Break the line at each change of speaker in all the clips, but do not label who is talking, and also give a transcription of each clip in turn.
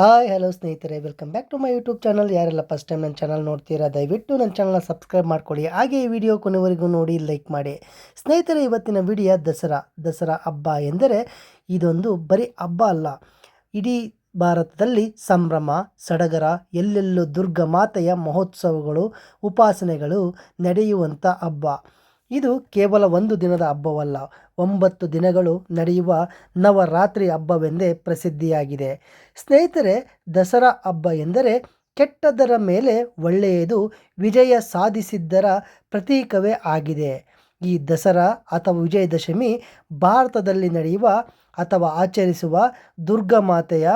Hi, hello ಸ್ನೇಹಿತರೆ, welcome back to my YouTube channel. ಯಾರೆಲ್ಲ first time ನನ್ನ channel ನೋಡ್ತೀರಾ, ದಯವಿಟ್ಟು ನನ್ನ ಚಾನಲ್ನ ಸಬ್ಸ್ಕ್ರೈಬ್ ಮಾಡ್ಕೊಳ್ಳಿ. ಹಾಗೆ ಈ ವಿಡಿಯೋ ಕೊನೆವರೆಗೂ ನೋಡಿ ಲೈಕ್ ಮಾಡಿ. ಸ್ನೇಹಿತರೆ, ಇವತ್ತಿನ ವಿಡಿಯೋ ದಸರಾ. ದಸರಾ ಹಬ್ಬ ಎಂದರೆ ಇದೊಂದು ಬರೀ ಹಬ್ಬ ಅಲ್ಲ. ಇಡೀ ಭಾರತದಲ್ಲಿ ಸಂಭ್ರಮ, ಸಡಗರ, ಎಲ್ಲೆಲ್ಲೂ ದುರ್ಗಾ ಮಾತೆಯ ಮಹೋತ್ಸವಗಳು, ಉಪಾಸನೆಗಳು ನಡೆಯುವಂಥ ಹಬ್ಬ. ಇದು ಕೇವಲ ಒಂದು ದಿನದ ಹಬ್ಬವಲ್ಲ, ಒಂಬತ್ತು ದಿನಗಳು ನಡೆಯುವ ನವರಾತ್ರಿ ಹಬ್ಬವೆಂದೇ ಪ್ರಸಿದ್ಧಿಯಾಗಿದೆ. ಸ್ನೇಹಿತರೆ, ದಸರಾ ಹಬ್ಬ ಎಂದರೆ ಕೆಟ್ಟದರ ಮೇಲೆ ಒಳ್ಳೆಯದು, ವಿಜಯ ಸಾಧಿಸಿದ್ದರ ಪ್ರತೀಕವೇ ಆಗಿದೆ. ಈ ದಸರಾ ಅಥವಾ ವಿಜಯದಶಮಿ ಭಾರತದಲ್ಲಿ ನಡೆಯುವ ಅಥವಾ ಆಚರಿಸುವ ದುರ್ಗಾಮಾತೆಯ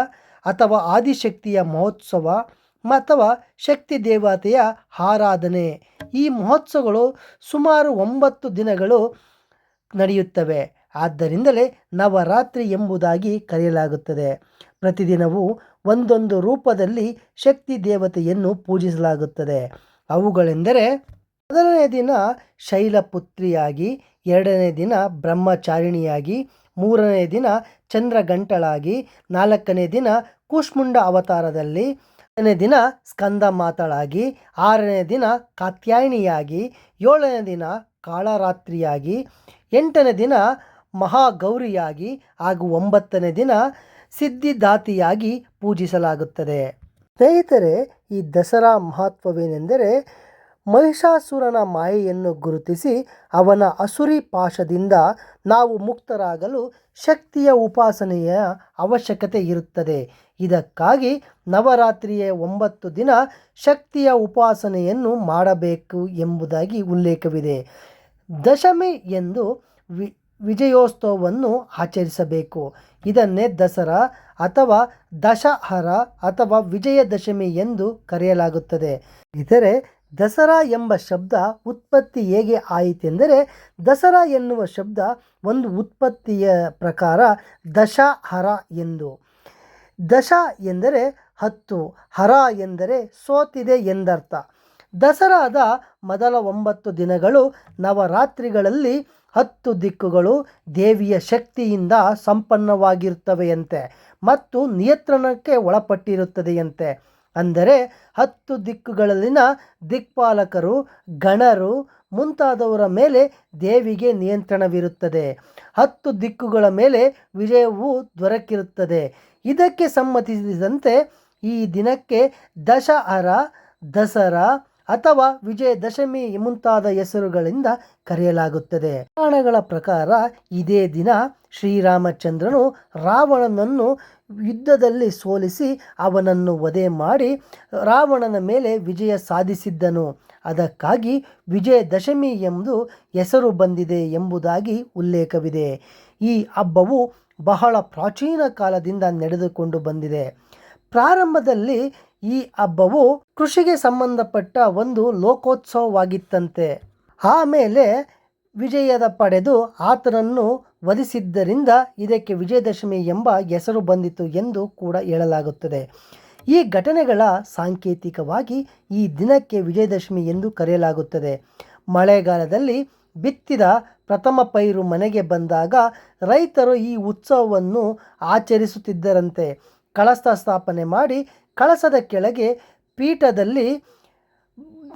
ಅಥವಾ ಆದಿಶಕ್ತಿಯ ಮಹೋತ್ಸವ ಅಥವಾ ಶಕ್ತಿ ದೇವತೆಯ ಆರಾಧನೆ. ಈ ಮಹೋತ್ಸವಗಳು ಸುಮಾರು ಒಂಬತ್ತು ದಿನಗಳು ನಡೆಯುತ್ತವೆ. ಆದ್ದರಿಂದಲೇ ನವರಾತ್ರಿ ಎಂಬುದಾಗಿ ಕರೆಯಲಾಗುತ್ತದೆ. ಪ್ರತಿದಿನವೂ ಒಂದೊಂದು ರೂಪದಲ್ಲಿ ಶಕ್ತಿ ದೇವತೆಯನ್ನು ಪೂಜಿಸಲಾಗುತ್ತದೆ. ಅವುಗಳೆಂದರೆ, ಮೊದಲನೇ ದಿನ ಶೈಲಪುತ್ರಿಯಾಗಿ, ಎರಡನೇ ದಿನ ಬ್ರಹ್ಮಚಾರಿಣಿಯಾಗಿ, ಮೂರನೇ ದಿನ ಚಂದ್ರಗಂಟಳಾಗಿ, ನಾಲ್ಕನೇ ದಿನ ಕೂಷ್ಮುಂಡ ಅವತಾರದಲ್ಲಿ ಐದನೇ ದಿನ ಸ್ಕಂದ ಮಾತಳಾಗಿ, ಆರನೇ ದಿನ ಕಾತ್ಯಾಯಿನಿಯಾಗಿ, ಏಳನೇ ದಿನ ಕಾಳರಾತ್ರಿಯಾಗಿ, ಎಂಟನೇ ದಿನ ಮಹಾಗೌರಿಯಾಗಿ ಹಾಗೂ ಒಂಬತ್ತನೇ ದಿನ ಸಿದ್ಧಿದಾತಿಯಾಗಿ ಪೂಜಿಸಲಾಗುತ್ತದೆ. ಸ್ನೇಹಿತರೆ, ಈ ದಸರಾ ಮಹತ್ವವೇನೆಂದರೆ ಮಹಿಷಾಸುರನ ಮಾಯೆಯನ್ನು ಗುರುತಿಸಿ ಅವನ ಅಸುರಿ ಪಾಶದಿಂದ ನಾವು ಮುಕ್ತರಾಗಲು ಶಕ್ತಿಯ ಉಪಾಸನೆಯ ಅವಶ್ಯಕತೆ ಇರುತ್ತದೆ. ಇದಕ್ಕಾಗಿ ನವರಾತ್ರಿಯ ಒಂಬತ್ತು ದಿನ ಶಕ್ತಿಯ ಉಪಾಸನೆಯನ್ನು ಮಾಡಬೇಕು ಎಂಬುದಾಗಿ ಉಲ್ಲೇಖವಿದೆ. ದಶಮಿ ಎಂದು ವಿ ವಿಜಯೋತ್ಸವವನ್ನು ಆಚರಿಸಬೇಕು. ಇದನ್ನೇ ದಸರಾ ಅಥವಾ ದಶಹರ ಅಥವಾ ವಿಜಯದಶಮಿ ಎಂದು ಕರೆಯಲಾಗುತ್ತದೆ. ಇತರೆ ದಸರಾ ಎಂಬ ಶಬ್ದ ಉತ್ಪತ್ತಿ ಹೇಗೆ ಆಯಿತೆಂದರೆ, ದಸರಾ ಎನ್ನುವ ಶಬ್ದ ಒಂದು ಉತ್ಪತ್ತಿಯ ಪ್ರಕಾರ ದಶಹರ ಎಂದು. ದಶ ಎಂದರೆ ಹತ್ತು, ಹರ ಎಂದರೆ ಸೋತಿದೆ ಎಂದರ್ಥ. ದಸರಾದ ಮೊದಲ ಒಂಬತ್ತು ದಿನಗಳು ನವರಾತ್ರಿಗಳಲ್ಲಿ ಹತ್ತು ದಿಕ್ಕುಗಳು ದೇವಿಯ ಶಕ್ತಿಯಿಂದ ಸಂಪನ್ನವಾಗಿರುತ್ತವೆಯಂತೆ ಮತ್ತು ನಿಯಂತ್ರಣಕ್ಕೆ ಒಳಪಟ್ಟಿರುತ್ತದೆಯಂತೆ. ಅಂದರೆ ಹತ್ತು ದಿಕ್ಕುಗಳಲ್ಲಿನ ದಿಕ್ಪಾಲಕರು, ಗಣರು ಮುಂತಾದವರ ಮೇಲೆ ದೇವಿಗೆ ನಿಯಂತ್ರಣವಿರುತ್ತದೆ. ಹತ್ತು ದಿಕ್ಕುಗಳ ಮೇಲೆ ವಿಜಯವು ದೊರಕಿರುತ್ತದೆ. ಇದಕ್ಕೆ ಸಮ್ಮತಿಸಿದಂತೆ ಈ ದಿನಕ್ಕೆ ದಶಹರ, ದಸರಾ ಅಥವಾ ವಿಜಯದಶಮಿ ಮುಂತಾದ ಹೆಸರುಗಳಿಂದ ಕರೆಯಲಾಗುತ್ತದೆ. ಪುರಾಣಗಳ ಪ್ರಕಾರ ಇದೇ ದಿನ ಶ್ರೀರಾಮಚಂದ್ರನು ರಾವಣನನ್ನು ಯುದ್ಧದಲ್ಲಿ ಸೋಲಿಸಿ ಅವನನ್ನು ವಧೆ ಮಾಡಿ ರಾವಣನ ಮೇಲೆ ವಿಜಯ ಸಾಧಿಸಿದ್ದನು. ಅದಕ್ಕಾಗಿ ವಿಜಯದಶಮಿ ಎಂದು ಹೆಸರು ಬಂದಿದೆ ಎಂಬುದಾಗಿ ಉಲ್ಲೇಖವಿದೆ. ಈ ಹಬ್ಬವು ಬಹಳ ಪ್ರಾಚೀನ ಕಾಲದಿಂದ ನಡೆದುಕೊಂಡು ಬಂದಿದೆ. ಪ್ರಾರಂಭದಲ್ಲಿ ಈ ಹಬ್ಬವು ಕೃಷಿಗೆ ಸಂಬಂಧಪಟ್ಟ ಒಂದು ಲೋಕೋತ್ಸವವಾಗಿತ್ತಂತೆ. ಆಮೇಲೆ ವಿಜಯದ ಪಡೆದು ಆತನನ್ನು ವಧಿಸಿದ್ದರಿಂದ ಇದಕ್ಕೆ ವಿಜಯದಶಮಿ ಎಂಬ ಹೆಸರು ಬಂದಿತು ಎಂದು ಕೂಡ ಹೇಳಲಾಗುತ್ತದೆ. ಈ ಘಟನೆಗಳ ಸಾಂಕೇತಿಕವಾಗಿ ಈ ದಿನಕ್ಕೆ ವಿಜಯದಶಮಿ ಎಂದು ಕರೆಯಲಾಗುತ್ತದೆ. ಮಳೆಗಾಲದಲ್ಲಿ ಬಿತ್ತಿದ ಪ್ರಥಮ ಪೈರು ಮನೆಗೆ ಬಂದಾಗ ರೈತರು ಈ ಉತ್ಸವವನ್ನು ಆಚರಿಸುತ್ತಿದ್ದರಂತೆ. ಕಳಸ ಸ್ಥಾಪನೆ ಮಾಡಿ ಕಳಸದ ಕೆಳಗೆ ಪೀಠದಲ್ಲಿ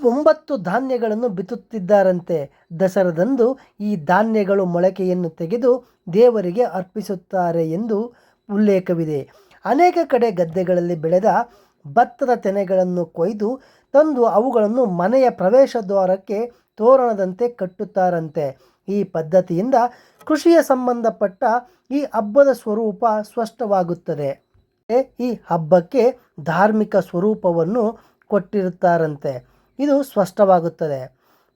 ಒಂಬತ್ತು ಧಾನ್ಯಗಳನ್ನು ಬಿತ್ತುತ್ತಿದ್ದಾರಂತೆ. ದಸರದಂದು ಈ ಧಾನ್ಯಗಳು ಮೊಳಕೆಯನ್ನು ತೆಗೆದು ದೇವರಿಗೆ ಅರ್ಪಿಸುತ್ತಾರೆ ಎಂದು ಉಲ್ಲೇಖವಿದೆ. ಅನೇಕ ಕಡೆ ಗದ್ದೆಗಳಲ್ಲಿ ಬೆಳೆದ ಭತ್ತದ ತೆನೆಗಳನ್ನು ಕೊಯ್ದು ತಂದು ಅವುಗಳನ್ನು ಮನೆಯ ಪ್ರವೇಶ ದ್ವಾರಕ್ಕೆ ತೋರಣದಂತೆ ಕಟ್ಟುತ್ತಾರಂತೆ. ಈ ಪದ್ಧತಿಯಿಂದ ಕೃಷಿಯ ಸಂಬಂಧಪಟ್ಟ ಈ ಹಬ್ಬದ ಸ್ವರೂಪ ಸ್ಪಷ್ಟವಾಗುತ್ತದೆ. ಈ ಹಬ್ಬಕ್ಕೆ ಧಾರ್ಮಿಕ ಸ್ವರೂಪವನ್ನು ಕೊಟ್ಟಿರುತ್ತಾರಂತೆ. ಇದು ಸ್ಪಷ್ಟವಾಗುತ್ತದೆ.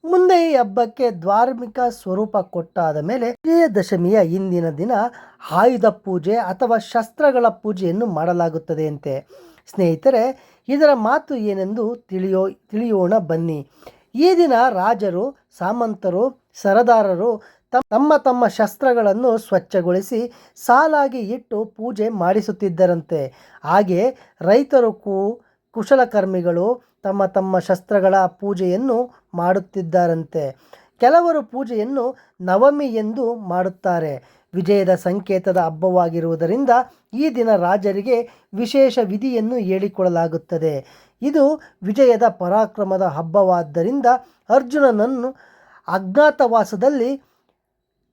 ಮುಂದೆ ಈ ಹಬ್ಬಕ್ಕೆ ಧಾರ್ಮಿಕ ಸ್ವರೂಪ ಕೊಟ್ಟಾದ ಮೇಲೆ ವಿಜಯದಶಮಿಯ ಇಂದಿನ ದಿನ ಆಯುಧ ಪೂಜೆ ಅಥವಾ ಶಸ್ತ್ರಗಳ ಪೂಜೆಯನ್ನು ಮಾಡಲಾಗುತ್ತದೆ ಅಂತೆ ಸ್ನೇಹಿತರೆ, ಇದರ ಮಾತು ಏನೆಂದು ತಿಳಿಯೋ, ತಿಳಿಯೋಣ ಬನ್ನಿ. ಈ ದಿನ ರಾಜರು, ಸಾಮಂತರು, ಸರದಾರರು ತಮ್ಮ ತಮ್ಮ ಶಸ್ತ್ರಗಳನ್ನು ಸ್ವಚ್ಛಗೊಳಿಸಿ ಸಾಲಾಗಿ ಇಟ್ಟು ಪೂಜೆ ಮಾಡಿಸುತ್ತಿದ್ದರಂತೆ. ಹಾಗೆ ರೈತರು ಕೂ, ಕುಶಲಕರ್ಮಿಗಳು ತಮ್ಮ ತಮ್ಮ ಶಸ್ತ್ರಗಳ ಪೂಜೆಯನ್ನು ಮಾಡುತ್ತಿದ್ದಾರಂತೆ. ಕೆಲವರು ಪೂಜೆಯನ್ನು ನವಮಿ ಎಂದು ಮಾಡುತ್ತಾರೆ. ವಿಜಯದ ಸಂಕೇತದ ಹಬ್ಬವಾಗಿರುವುದರಿಂದ ಈ ದಿನ ರಾಜರಿಗೆ ವಿಶೇಷ ವಿಧಿಯನ್ನು ಹೇಳಿಕೊಳ್ಳಲಾಗುತ್ತದೆ. ಇದು ವಿಜಯದ ಪರಾಕ್ರಮದ ಹಬ್ಬವಾದ್ದರಿಂದ ಅರ್ಜುನನನ್ನು ಅಜ್ಞಾತವಾಸದಲ್ಲಿ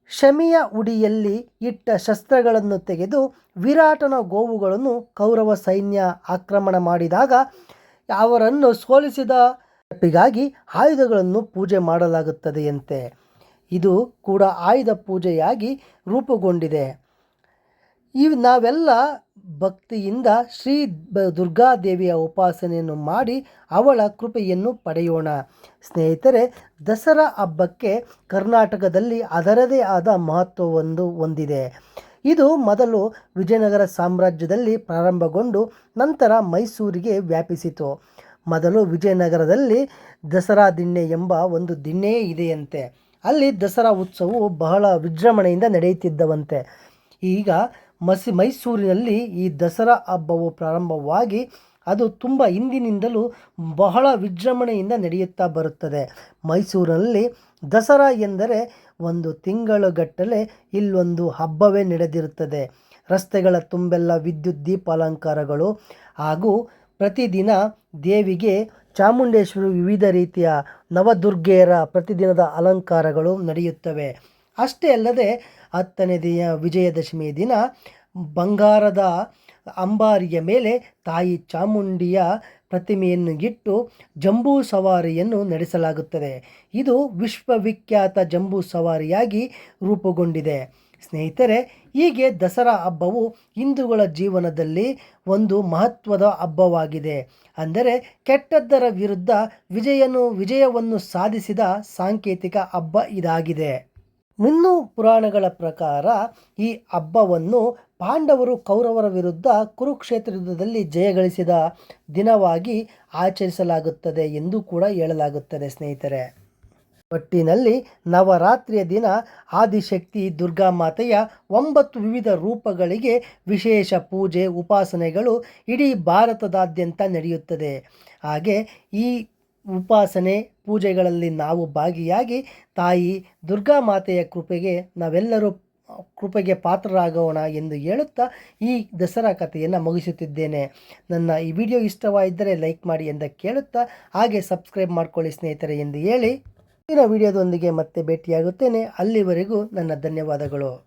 ಶಮಿಯ ಉಡಿಯಲ್ಲಿ ಇಟ್ಟ ಶಸ್ತ್ರಗಳನ್ನು ತೆಗೆದು ವಿರಾಟನ ಗೋವುಗಳನ್ನು ಕೌರವ ಸೈನ್ಯ ಆಕ್ರಮಣ ಮಾಡಿದಾಗ ಅವರನ್ನು ಸೋಲಿಸಿದ ತಪ್ಪಿಗಾಗಿ ಆಯುಧಗಳನ್ನು ಪೂಜೆ ಮಾಡಲಾಗುತ್ತದೆಯಂತೆ. ಇದು ಕೂಡ ಆಯುಧ ಪೂಜೆಯಾಗಿ ರೂಪುಗೊಂಡಿದೆ. ಈ ನಾವೆಲ್ಲ ಭಕ್ತಿಯಿಂದ ಶ್ರೀ ಬ- ದುರ್ಗಾದೇವಿಯ ಉಪಾಸನೆಯನ್ನು ಮಾಡಿ ಅವಳ ಕೃಪೆಯನ್ನು ಪಡೆಯೋಣ. ಸ್ನೇಹಿತರೆ, ದಸರಾ ಹಬ್ಬಕ್ಕೆ ಕರ್ನಾಟಕದಲ್ಲಿ ಅದರದೇ ಆದ ಮಹತ್ವವೊಂದು ಹೊಂದಿದೆ. ಇದು ಮೊದಲು ವಿಜಯನಗರ ಸಾಮ್ರಾಜ್ಯದಲ್ಲಿ ಪ್ರಾರಂಭಗೊಂಡು ನಂತರ ಮೈಸೂರಿಗೆ ವ್ಯಾಪಿಸಿತು. ಮೊದಲು ವಿಜಯನಗರದಲ್ಲಿ ದಸರಾ ದಿಣ್ಣೆ ಎಂಬ ಒಂದು ದಿಣ್ಣೆಯೇ ಇದೆಯಂತೆ. ಅಲ್ಲಿ ದಸರಾ ಉತ್ಸವವು ಬಹಳ ವಿಜೃಂಭಣೆಯಿಂದ ನಡೆಯುತ್ತಿದ್ದವಂತೆ. ಈಗ ಮಸಿ ಮೈಸೂರಿನಲ್ಲಿ ಈ ದಸರಾ ಹಬ್ಬವು ಪ್ರಾರಂಭವಾಗಿ ಅದು ತುಂಬ ಹಿಂದಿನಿಂದಲೂ ಬಹಳ ವಿಜೃಂಭಣೆಯಿಂದ ನಡೆಯುತ್ತಾ ಬರುತ್ತದೆ. ಮೈಸೂರಿನಲ್ಲಿ ದಸರಾ ಎಂದರೆ ಒಂದು ತಿಂಗಳುಗಟ್ಟಲೆ ಇಲ್ಲೊಂದು ಹಬ್ಬವೇ ನಡೆದಿರುತ್ತದೆ. ರಸ್ತೆಗಳ ತುಂಬೆಲ್ಲ ವಿದ್ಯುತ್ ದೀಪಾಲಂಕಾರಗಳು ಹಾಗೂ ಪ್ರತಿದಿನ ದೇವಿಗೆ ಚಾಮುಂಡೇಶ್ವರಿ ವಿವಿಧ ರೀತಿಯ ನವದುರ್ಗೆಯರ ಪ್ರತಿದಿನದ ಅಲಂಕಾರಗಳು ನಡೆಯುತ್ತವೆ. ಅಷ್ಟೇ ಅಲ್ಲದೆ ಹತ್ತನೇ ದಿನ ವಿಜಯದಶಮಿ ದಿನ ಬಂಗಾರದ ಅಂಬಾರಿಯ ಮೇಲೆ ತಾಯಿ ಚಾಮುಂಡಿಯ ಪ್ರತಿಮೆಯನ್ನು ಇಟ್ಟು ಜಂಬೂ ಸವಾರಿಯನ್ನು ನಡೆಸಲಾಗುತ್ತದೆ. ಇದು ವಿಶ್ವವಿಖ್ಯಾತ ಜಂಬೂ ಸವಾರಿಯಾಗಿ ರೂಪುಗೊಂಡಿದೆ. ಸ್ನೇಹಿತರೆ, ಹೀಗೆ ದಸರಾ ಹಬ್ಬವು ಹಿಂದೂಗಳ ಜೀವನದಲ್ಲಿ ಒಂದು ಮಹತ್ವದ ಹಬ್ಬವಾಗಿದೆ. ಅಂದರೆ ಕೆಟ್ಟದ್ದರ ವಿರುದ್ಧ ವಿಜಯನು ವಿಜಯವನ್ನು ಸಾಧಿಸಿದ ಸಾಂಕೇತಿಕ ಹಬ್ಬ ಇದಾಗಿದೆ. ಇನ್ನು ಪುರಾಣಗಳ ಪ್ರಕಾರ ಈ ಹಬ್ಬವನ್ನು ಪಾಂಡವರು ಕೌರವರ ವಿರುದ್ಧ ಕುರುಕ್ಷೇತ್ರ ಯುದ್ಧದಲ್ಲಿ ಜಯಗಳಿಸಿದ ದಿನವಾಗಿ ಆಚರಿಸಲಾಗುತ್ತದೆ ಎಂದು ಕೂಡ ಹೇಳಲಾಗುತ್ತದೆ, ಸ್ನೇಹಿತರೆ. ಒಟ್ಟಿನಲ್ಲಿ ನವರಾತ್ರಿಯ ದಿನ ಆದಿಶಕ್ತಿ ದುರ್ಗಾ ಮಾತೆಯ ಒಂಬತ್ತು ವಿವಿಧ ರೂಪಗಳಿಗೆ ವಿಶೇಷ ಪೂಜೆ, ಉಪಾಸನೆಗಳು ಇಡೀ ಭಾರತದಾದ್ಯಂತ ನಡೆಯುತ್ತದೆ. ಹಾಗೆ ಈ ಉಪಾಸನೆ ಪೂಜೆಗಳಲ್ಲಿ ನಾವು ಭಾಗಿಯಾಗಿ ತಾಯಿ ದುರ್ಗಾ ಮಾತೆಯ ಕೃಪೆಗೆ ನಾವೆಲ್ಲರೂ ಕೃಪೆಗೆ ಪಾತ್ರರಾಗೋಣ ಎಂದು ಹೇಳುತ್ತಾ ಈ ದಸರಾ ಕಥೆಯನ್ನು ಮುಗಿಸುತ್ತಿದ್ದೇನೆ. ನನ್ನ ಈ ವಿಡಿಯೋ ಇಷ್ಟವಾಗಿದ್ದರೆ ಲೈಕ್ ಮಾಡಿ ಎಂದು ಕೇಳುತ್ತಾ ಹಾಗೆ ಸಬ್ಸ್ಕ್ರೈಬ್ ಮಾಡಿಕೊಳ್ಳಿ ಸ್ನೇಹಿತರೆ ಎಂದು ಹೇಳಿ. ಇನ್ನು ವಿಡಿಯೋದೊಂದಿಗೆ ಮತ್ತೆ ಭೇಟಿಯಾಗುತ್ತೇನೆ. ಅಲ್ಲಿವರೆಗೂ ನನ್ನ ಧನ್ಯವಾದಗಳು.